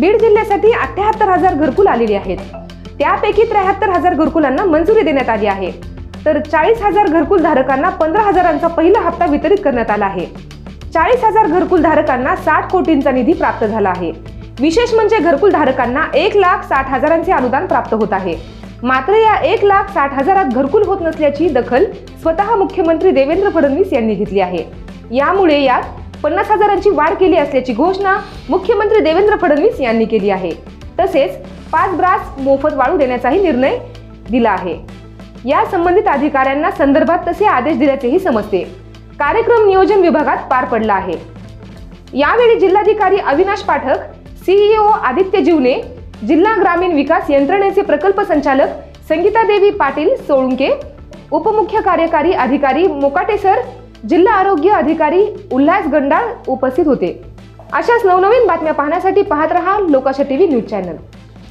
बीड जिल्ह्यासाठी अठ्याहत्तर हजार घरकुल आलेली आहेत. त्यापैकी त्र्याहत्तर हजार घरकुलांना मंजुरी देण्यात आली आहे. तर चाळीस हजार घरकुल धारकांना पंधरा हजारांचा पहिला हप्ता वितरित करण्यात आला आहे. चाळीस हजार घरकुल धारकांना साठ कोटींचा निधी प्राप्त झाला आहे. विशेष म्हणजे घरकुल धारकांना एक लाख साठ हजारांचे अनुदान प्राप्त होत आहे. मात्र या एक लाख साठ हजारात घरकुल होत नसल्याची दखल स्वतः मुख्यमंत्री देवेंद्र फडणवीस यांनी घेतली आहे. यामुळे यात पन्नास हजारांची वाढ केली असल्याची घोषणा मुख्यमंत्री देवेंद्र फडणवीस यांनी केली आहे. तसेच पाच ब्रास मोफत वाळू देण्याचाही निर्णय दिला आहे. या संबंधित अधिकाऱ्यांना संदर्भात तसे आदेश दिल्याचेही समजते. कार्यक्रम नियोजन विभागात पार पडला आहे. यावेळी जिल्हाधिकारी अविनाश पाठक सीईओ आदित्य जीवने जिल्हा ग्रामीण विकास यंत्रणेचे प्रकल्प संचालक संगीता देवी पाटील सोळुंके उपमुख्य कार्यकारी अधिकारी मोकाटे सर जिल्हा आरोग्य अधिकारी उल्हास गंडाळ उपस्थित होते. अशाच नवनवीन बातम्या पाहण्यासाठी पाहत रहा लोकाशा टीव्ही न्यूज चॅनल.